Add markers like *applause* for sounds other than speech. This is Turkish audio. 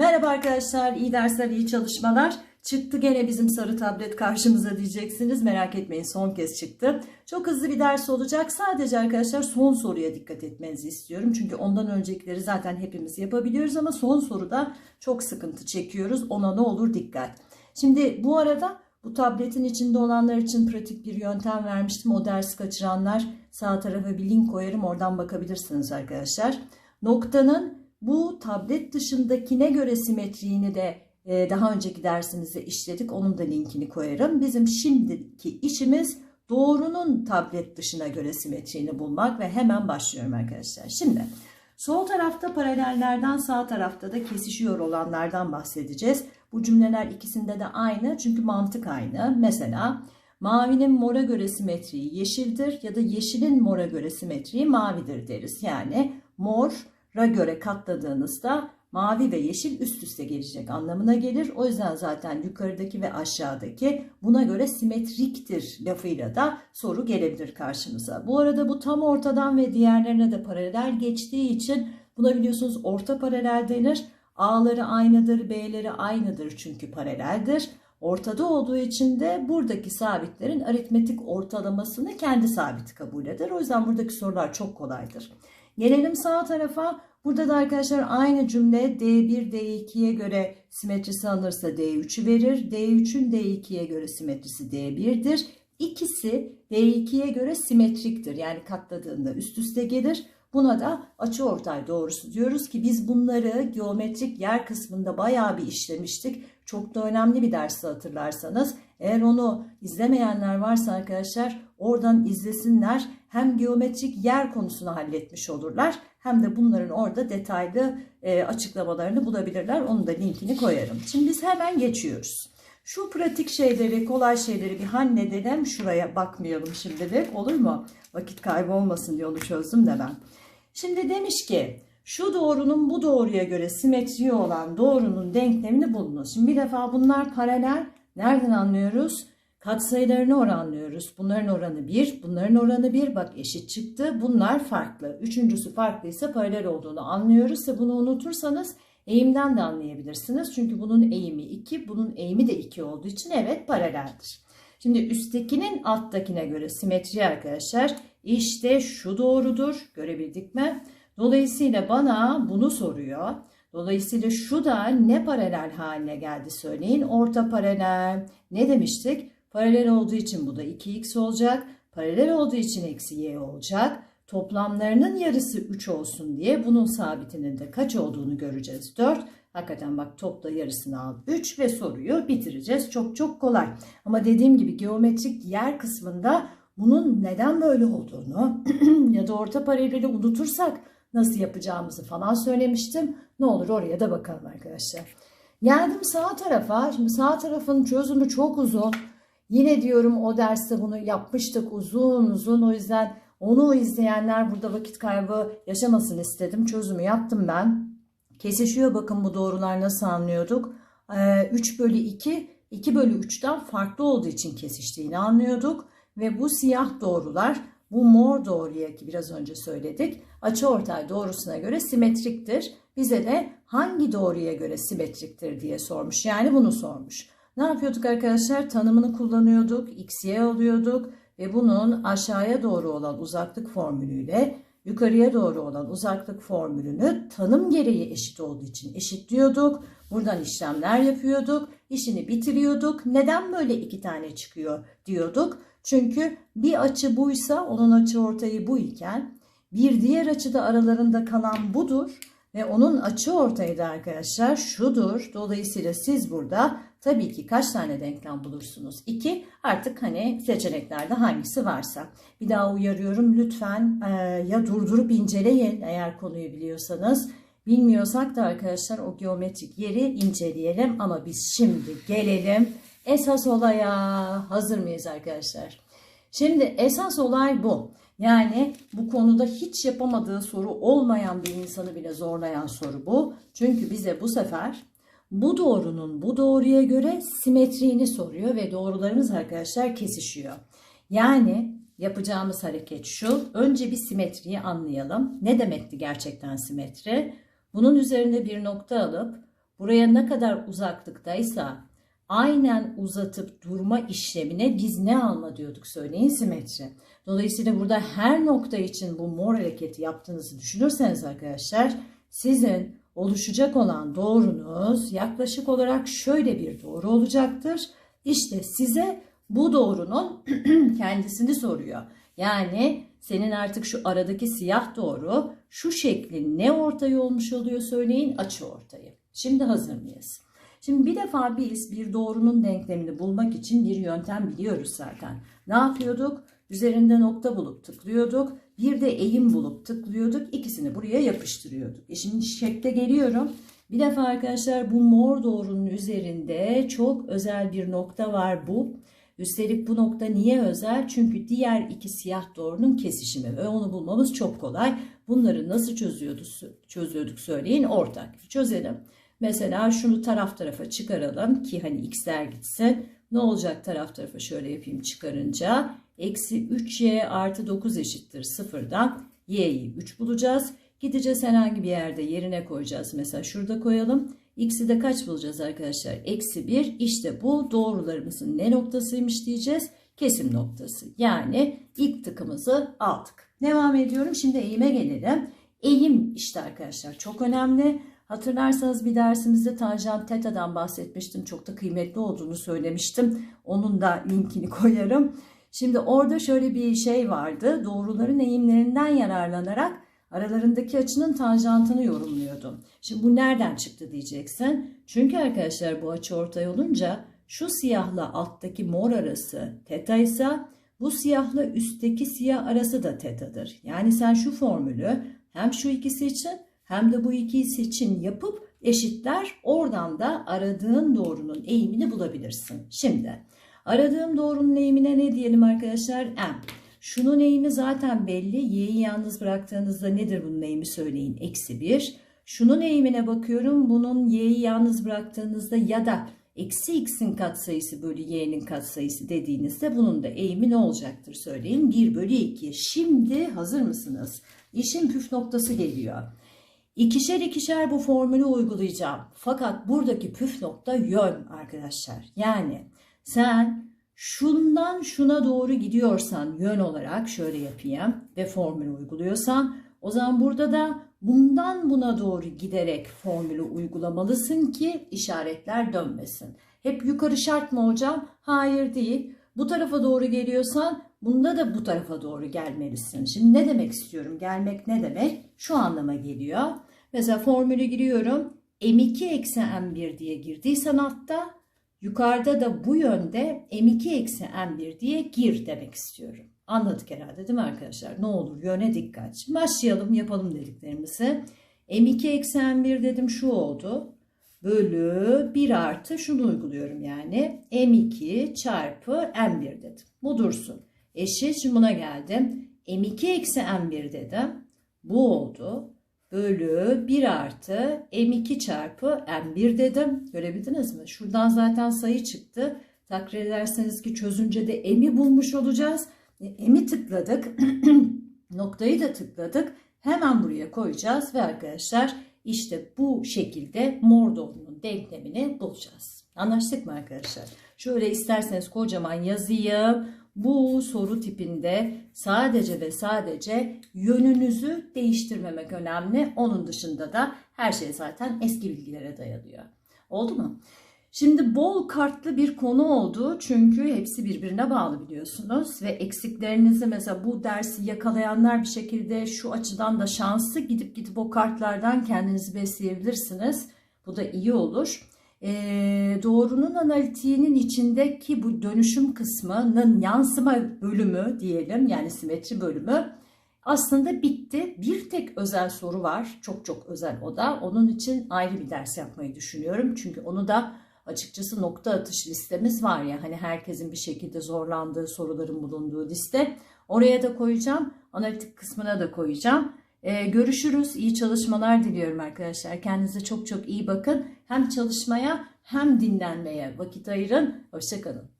Merhaba arkadaşlar, iyi dersler, iyi çalışmalar. Çıktı gene bizim sarı tablet karşımıza diyeceksiniz. Merak etmeyin son kez çıktı. Çok hızlı bir ders olacak. Sadece arkadaşlar son soruya dikkat etmenizi istiyorum. Çünkü ondan öncekileri zaten hepimiz yapabiliyoruz ama son soruda çok sıkıntı çekiyoruz. Ona ne olur dikkat. Şimdi bu arada bu tabletin içinde olanlar için pratik bir yöntem vermiştim. O dersi kaçıranlar sağ tarafa bir link koyarım. Oradan bakabilirsiniz arkadaşlar. Noktanın bu tablet dışındakine göre simetriğini de e, daha önceki dersimizde işledik. Onun da linkini koyarım. Bizim şimdiki işimiz doğrunun tablet dışına göre simetriğini bulmak ve hemen başlıyorum arkadaşlar. Şimdi sol tarafta paralellerden sağ tarafta da kesişiyor olanlardan bahsedeceğiz. Bu cümleler ikisinde de aynı çünkü mantık aynı. Mesela mavinin mora göre simetriği yeşildir ya da yeşilin mora göre simetriği mavidir deriz. Yani mora göre katladığınızda mavi ve yeşil üst üste gelecek anlamına gelir. O yüzden zaten yukarıdaki ve aşağıdaki buna göre simetriktir lafıyla da soru gelebilir karşımıza. Bu arada bu tam ortadan ve diğerlerine de paralel geçtiği için buna biliyorsunuz orta paralel denir. A'ları aynıdır, B'leri aynıdır çünkü paraleldir. Ortada olduğu için de buradaki sabitlerin aritmetik ortalamasını kendi sabiti kabul eder. O yüzden buradaki sorular çok kolaydır. Gelelim sağ tarafa. Burada da arkadaşlar aynı cümle D1 D2'ye göre simetrisi alınırsa D3'ü verir. D3'ün D2'ye göre simetrisi D1'dir. İkisi D2'ye göre simetriktir. Yani katladığında üst üste gelir. Buna da açıortay doğrusu diyoruz ki biz bunları geometrik yer kısmında bayağı bir işlemiştik. Çok da önemli bir dersi hatırlarsanız. Eğer onu izlemeyenler varsa arkadaşlar oradan izlesinler. Hem geometrik yer konusunu halletmiş olurlar hem de bunların orada detaylı e, açıklamalarını bulabilirler. Onun da linkini koyarım. Şimdi biz hemen geçiyoruz. Şu pratik şeyleri, kolay şeyleri bir halledelim. Şuraya bakmayalım şimdilik olur mu? Vakit kaybı olmasın diye onu çözdüm de ben. Şimdi demiş ki şu doğrunun bu doğruya göre simetriği olan doğrunun denklemini bulunuz. Şimdi bir defa bunlar paralel. Nereden anlıyoruz? Katsayılarını oranlıyoruz. Bunların oranı 1, bunların oranı 1. Bak eşit çıktı. Bunlar farklı. Üçüncüsü farklıysa paralel olduğunu anlıyoruz. Ve bunu unutursanız eğimden de anlayabilirsiniz. Çünkü bunun eğimi 2, bunun eğimi de 2 olduğu için evet paraleldir. Şimdi üsttekinin alttakine göre simetri arkadaşlar işte şu doğrudur. Görebildik mi? Dolayısıyla bana bunu soruyor. Dolayısıyla şu da ne paralel haline geldi söyleyin. Orta paralel. Ne demiştik? Paralel olduğu için bu da 2x olacak. Paralel olduğu için eksi y olacak. Toplamlarının yarısı 3 olsun diye bunun sabitinin de kaç olduğunu göreceğiz. 4. Hakikaten bak topla yarısını al 3 ve soruyu bitireceğiz. Çok çok kolay. Ama dediğim gibi geometrik yer kısmında bunun neden böyle olduğunu *clears throat* ya da orta paraleli unutursak nasıl yapacağımızı falan söylemiştim. Ne olur oraya da bakalım arkadaşlar. Geldim sağ tarafa. Şimdi sağ tarafın çözümü çok uzun. Yine diyorum o derste bunu yapmıştık uzun uzun. O yüzden onu izleyenler burada vakit kaybı yaşamasın istedim. Çözümü yaptım ben. Kesişiyor bakın bu doğrular nasıl anlıyorduk. 3 bölü 2, 2 bölü 3'ten farklı olduğu için kesiştiğini anlıyorduk. Ve bu siyah doğrular bu mor doğruya ki biraz önce söyledik açıortay doğrusuna göre simetriktir. Bize de hangi doğruya göre simetriktir diye sormuş. Yani bunu sormuş. Ne yapıyorduk arkadaşlar? Tanımını kullanıyorduk. X'ye alıyorduk ve bunun aşağıya doğru olan uzaklık formülüyle yukarıya doğru olan uzaklık formülünü tanım gereği eşit olduğu için eşitliyorduk. Buradan işlemler yapıyorduk. işini bitiriyorduk. Neden böyle iki tane çıkıyor diyorduk. Çünkü bir açı buysa onun açı ortayı bu iken bir diğer açıda aralarında kalan budur ve onun açı ortayı da arkadaşlar şudur. Dolayısıyla siz burada tabii ki kaç tane denklem bulursunuz? 2 artık hani seçeneklerde hangisi varsa. Bir daha uyarıyorum lütfen e, ya durdurup inceleyin eğer konuyu biliyorsanız. Bilmiyorsak da arkadaşlar o geometrik yeri inceleyelim ama biz şimdi gelelim esas olaya. Hazır mıyız arkadaşlar? Şimdi esas olay bu. Yani bu konuda hiç yapamadığı soru olmayan bir insanı bile zorlayan soru bu. Çünkü bize bu sefer bu doğrunun bu doğruya göre simetriğini soruyor ve doğrularımız arkadaşlar kesişiyor. Yani yapacağımız hareket şu. Önce bir simetriyi anlayalım. Ne demekti gerçekten simetri? Bunun üzerinde bir nokta alıp buraya ne kadar uzaklıktaysa aynen uzatıp durma işlemine biz ne alma diyorduk söyleyin simetri. Dolayısıyla burada her nokta için bu mor hareketi yaptığınızı düşünürseniz arkadaşlar sizin oluşacak olan doğrunuz yaklaşık olarak şöyle bir doğru olacaktır. İşte size bu doğrunun *clears throat* kendisini soruyor. Yani senin artık şu aradaki siyah doğru şu şeklin ne ortayı olmuş oluyor söyleyin açı ortayı. Şimdi hazır mıyız? Şimdi bir defa biz bir doğrunun denklemini bulmak için bir yöntem biliyoruz zaten. Ne yapıyorduk? Üzerinde nokta bulup tıklıyorduk. Bir de eğim bulup tıklıyorduk. İkisini buraya yapıştırıyorduk. E şimdi şekle geliyorum. Bir defa arkadaşlar bu mor doğrunun üzerinde çok özel bir nokta var bu. Üstelik bu nokta niye özel? Çünkü diğer iki siyah doğrunun kesişimi ve onu bulmamız çok kolay. Bunları nasıl çözüyorduk, çözüyorduk söyleyin ortak. Çözelim. Mesela şunu taraf tarafa çıkaralım ki hani x'ler gitsin. Ne olacak taraf tarafa şöyle yapayım çıkarınca. Eksi 3y artı 9 eşittir sıfırdan y'yi 3 bulacağız. Gideceğiz herhangi bir yerde yerine koyacağız. Mesela şurada koyalım. X'i de kaç bulacağız arkadaşlar? Eksi 1. İşte bu doğrularımızın ne noktasıymış diyeceğiz? Kesim noktası. Yani ilk tıkımızı aldık. Devam ediyorum. Şimdi eğime gelelim. Eğim işte arkadaşlar çok önemli. Hatırlarsanız bir dersimizde tanjant teta'dan bahsetmiştim. Çok da kıymetli olduğunu söylemiştim. Onun da linkini koyarım. Şimdi orada şöyle bir şey vardı. Doğruların eğimlerinden yararlanarak aralarındaki açının tanjantını yorumluyordum. Şimdi bu nereden çıktı diyeceksin. Çünkü arkadaşlar bu açı ortay olunca şu siyahla alttaki mor arası teta ise bu siyahla üstteki siyah arası da tetadır. Yani sen şu formülü hem şu ikisi için hem de bu ikisi için yapıp eşitler oradan da aradığın doğrunun eğimini bulabilirsin. Şimdi aradığım doğrunun eğimine ne diyelim arkadaşlar? M. Şunun eğimi zaten belli. Y'yi yalnız bıraktığınızda nedir bunun eğimi söyleyin. Eksi 1. Şunun eğimine bakıyorum. Bunun y'yi yalnız bıraktığınızda ya da eksi x'in katsayısı bölü y'nin katsayısı dediğinizde bunun da eğimi ne olacaktır söyleyin. 1 bölü 2. Şimdi hazır mısınız? İşin püf noktası geliyor. İkişer ikişer bu formülü uygulayacağım. Fakat buradaki püf nokta yön arkadaşlar. Yani sen şundan şuna doğru gidiyorsan yön olarak şöyle yapayım ve formülü uyguluyorsan o zaman burada da bundan buna doğru giderek formülü uygulamalısın ki işaretler dönmesin. Hep yukarı şart mı hocam? Hayır değil. Bu tarafa doğru geliyorsan bunda da bu tarafa doğru gelmelisin. Şimdi ne demek istiyorum? Gelmek ne demek? Şu anlama geliyor. Mesela formülü giriyorum. M2 eksi M1 diye girdiysen altta yukarıda da bu yönde M2 eksi M1 diye gir demek istiyorum. Anladık herhalde değil mi arkadaşlar? Ne olur yöne dikkat. Başlayalım yapalım dediklerimizi. M2 eksi M1 dedim şu oldu. Bölü 1 artı şunu uyguluyorum yani. M2 çarpı M1 dedim. Bu dursun. Eşit şimdi buna geldim. M2 eksi M1 dedim. Bu oldu. Bölü 1 artı M2 çarpı M1 dedim. Görebildiniz mi? Şuradan zaten sayı çıktı. Takdir ederseniz ki çözünce de M'i bulmuş olacağız. M'i tıkladık. *clears throat* Noktayı da tıkladık. Hemen buraya koyacağız ve arkadaşlar işte bu şekilde mor doğrunun denklemini bulacağız. Anlaştık mı arkadaşlar? Şöyle isterseniz kocaman yazayım. Bu soru tipinde sadece ve sadece yönünüzü değiştirmemek önemli. Onun dışında da her şey zaten eski bilgilere dayanıyor. Oldu mu? Şimdi bol kartlı bir konu oldu çünkü hepsi birbirine bağlı biliyorsunuz ve eksiklerinizi mesela bu dersi yakalayanlar bir şekilde şu açıdan da şanslı gidip gidip o kartlardan kendinizi besleyebilirsiniz. Bu da iyi olur. Ee, doğrunun analitiğinin içindeki bu dönüşüm kısmının yansıma bölümü diyelim yani simetri bölümü aslında bitti. Bir tek özel soru var. Çok çok özel o da. Onun için ayrı bir ders yapmayı düşünüyorum. Çünkü onu da açıkçası nokta atış listemiz var ya hani herkesin bir şekilde zorlandığı soruların bulunduğu liste. Oraya da koyacağım. Analitik kısmına da koyacağım. Ee, görüşürüz. İyi çalışmalar diliyorum arkadaşlar. Kendinize çok çok iyi bakın. Hem çalışmaya hem dinlenmeye vakit ayırın. Hoşçakalın.